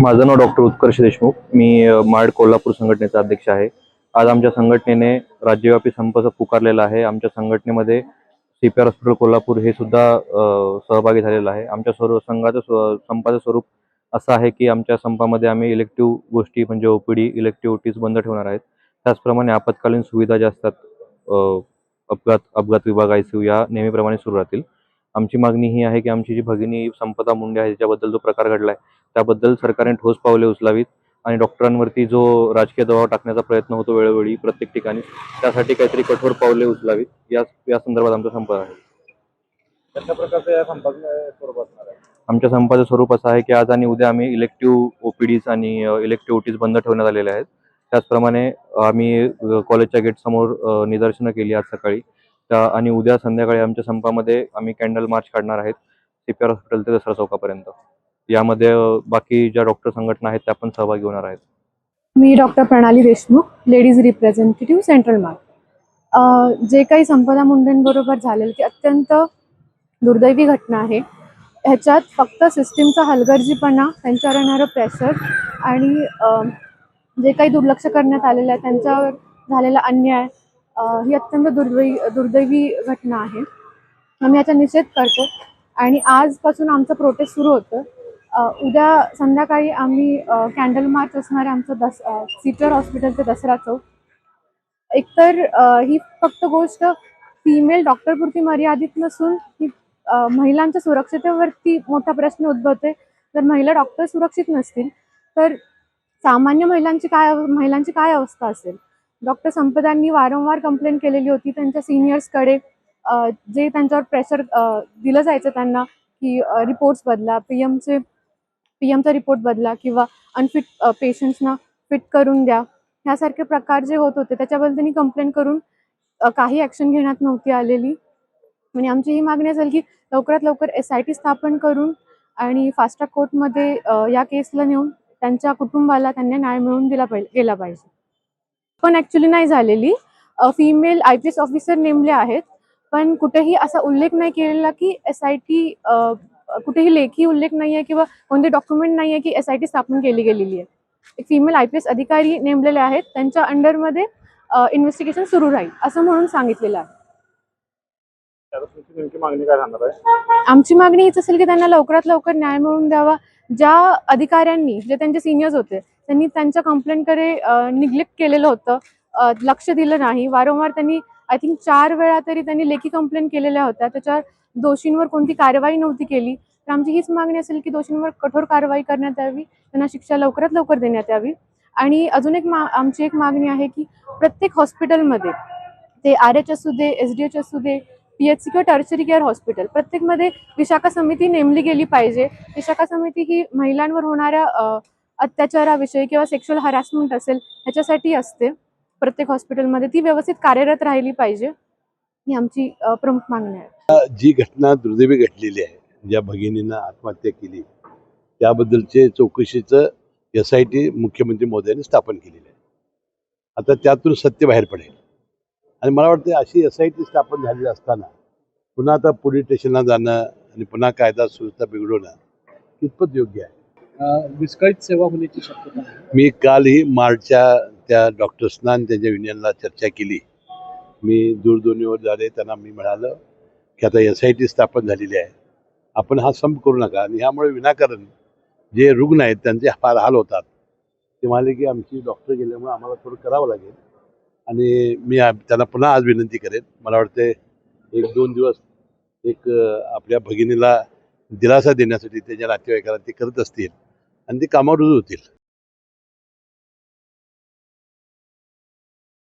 माझं नाव डॉक्टर उत्कर्ष देशमुख. मी माड कोल्हापूर संघटनेचा अध्यक्ष आहे. आज आमच्या संघटनेने राज्यव्यापी संप पुकारलेला आहे. आमच्या संघटनेमध्ये C P R hospital Kolhapur हे सुद्धा सहभागी झालेलं आहे. आमच्या स्वरूप संघाचं संपाचं स्वरूप असं आहे की आमच्या संपामध्ये आम्ही इलेक्टिव्ह गोष्टी म्हणजे ओपीडी इलेक्टिव्ह ओटीज बंद ठेवणार आहेत. त्याचप्रमाणे आपत्कालीन सुविधा ज्या असतात अपघात अपघात विभाग आय सी या नेहमीप्रमाणे सुरू राहतील. आमची मागणी ही आहे की आमची जी भगिनी संपदा मुंडे आहे ज्याबद्दल जो प्रकार घडला आहे त्याबद्दल सरकारने ठोस पावले उचलावीत आणि डॉक्टरांवरती जो राजकीय दबाव टाकण्याचा प्रयत्न होतो वेळोवेळी प्रत्येक ठिकाणी त्यासाठी काहीतरी कठोर पावले उचलावीत. या या संदर्भात आमचा संप आहे. कशा प्रकारचं या संपाचं स्वरूप असणार आहे? आमच्या संपाचं स्वरूप असं आहे की आज आणि उद्या आम्ही इलेक्टिव्ह ओपीडीज आणि इलेक्टिव्ह ओटीज बंद ठेवण्यात आलेले आहेत. त्याचप्रमाणे आम्ही कॉलेजच्या गेटसमोर अ, निदर्शनं केली आज सकाळी. आणि उद्या संध्याकाळी आमच्या संपामध्ये आम्ही कॅन्डल मार्च काढणार आहेत. सी पी आर हॉस्पिटल ते दसरा चौकापर्यंत. यामध्ये बाकी ज्या डॉक्टर संघटना आहेत त्या पण सहभागी होणार आहेत. मी doctor Pranali Deshmukh ladies representative central mark जे काही संपदा मुंडेंबरोबर झालेलं ती अत्यंत दुर्दैवी घटना आहे. ह्याच्यात फक्त सिस्टीमचा हलगर्जीपणा त्यांच्यावर येणारं प्रेशर आणि जे काही दुर्लक्ष करण्यात आलेलं आहे त्यांच्यावर झालेला अन्याय ही अत्यंत दुर्दैवी दुर्दैवी घटना आहे. आम्ही याचा निषेध करतो. आणि आजपासून आमचं प्रोटेस्ट सुरू होतं. उद्या संध्याकाळी आम्ही कॅन्डल मार्च असणार आहे आमचं दस सीटर हॉस्पिटल दसरा चौक. एकतर ही फक्त गोष्ट फिमेल डॉक्टरपुरती मर्यादित नसून ही महिलांच्या सुरक्षितेवरती मोठा प्रश्न उद्भवते जर महिला डॉक्टर सुरक्षित नसतील तर सामान्य महिलांची काय महिलांची काय अवस्था असेल? डॉक्टर संपदांनी वारंवार कंप्लेंट केलेली होती. त्यांच्या सिनियर्सकडे जे त्यांच्यावर प्रेशर दिलं जायचं त्यांना की रिपोर्ट्स बदला पी एमचे पी एमचा रिपोर्ट बदला किंवा अनफिट पेशंट्सना फिट करून द्या. ह्यासारखे प्रकार जे होत होते त्याच्याबद्दल त्यांनी कंप्लेंट करून काही ॲक्शन घेण्यात नव्हती आलेली. म्हणजे आमची ही मागणी असेल की लवकरात लवकर एस आय टी स्थापन करून आणि फास्ट ट्रॅक कोर्टमध्ये या केसला नेऊन त्यांच्या कुटुंबाला त्यांना न्याय मिळवून दिला पाहिजे गेला पाहिजे. पण ॲक्च्युली नाही झालेली. Female I P S officer नेमले आहेत. पण कुठेही असा उल्लेख नाही केलेला की एस आय टी कुठेही लेखी उल्लेख नाही आहे किंवा कोणते डॉक्युमेंट नाही आहे की एस आय टी स्थापन केली गेलेली आहे. एक फिमेल आय पी एस अधिकारी नेमलेले आहेत. त्यांच्या अंडरमध्ये इन्व्हेस्टिगेशन सुरू राहील असं म्हणून सांगितलेलं आहे. आमची मागणी हीच असेल की त्यांना लवकरात लवकर न्याय मिळवून द्यावा. ज्या अधिकाऱ्यांनी जे त्यांचे सिनियर्स होते त्यांनी त्यांच्या कंप्लेंटकडे निग्लेक्ट केलेलं होतं. लक्ष दिलं नाही. वारंवार त्यांनी आय थिंक चार वेळा तरी त्यांनी लेखी कंप्लेंट केलेल्या होत्या. त्याच्यावर दोषींवर कोणती कारवाई नव्हती केली. तर आमची हीच मागणी असेल की दोषींवर कठोर कारवाई करण्यात यावी. त्यांना शिक्षा लवकरात लवकर देण्यात यावी. आणि अजून एक मा आमची एक मागणी आहे की प्रत्येक हॉस्पिटलमध्ये ते आर एच असू दे एस डी एच असू दे पी एच सी किंवा टर्चरी केअर हॉस्पिटल प्रत्येकमध्ये विशाखा समिती नेमली गेली पाहिजे. विशाखा समिती ही महिलांवर होणाऱ्या अत्याचाराविषयी किंवा सेक्शुअल हरासमेंट असेल ह्याच्यासाठी असते. प्रत्येक हॉस्पिटलमध्ये ती व्यवस्थित कार्यरत राहिली पाहिजे ही आमची प्रमुख मागणी आहे. जी घटना दुर्दैवी घडलेली आहे ज्या भगिनीनं आत्महत्या केली त्याबद्दलचे चौकशीचं एस आय टी मुख्यमंत्री मोदयांनी स्थापन केलेलं आहे. आता त्यातून सत्य बाहेर पडेल. आणि मला वाटतं अशी एस आय टी स्थापन झालेली असताना पुन्हा आता पोलीस स्टेशनला जाणं आणि पुन्हा कायदा सुव्यवस्था बिघडवणं कितपत योग्य आहे? विस्कळीत सेवा होण्याची शक्यता मी कालही मार्चच्या त्या डॉक्टर्सना आणि त्यांच्या युनियनला चर्चा केली. मी दूरध्वनीवर झाले त्यांना मी म्हणालं की आता एस आय टी स्थापन झालेली आहे. आपण हा संप करू नका आणि ह्यामुळे विनाकारण जे रुग्ण आहेत त्यांचे फार हाल होतात. ते म्हणाले की आमची डॉक्टर गेल्यामुळे आम्हाला थोडं करावं लागेल. आणि मी त्यांना पुन्हा आज विनंती करेन. मला वाटते एक दोन दिवस एक आपल्या भगिनीला दिलासा देण्यासाठी त्याच्या नातेवाईकाला ते करत असतील आणि ती कामावर रुजू होतील.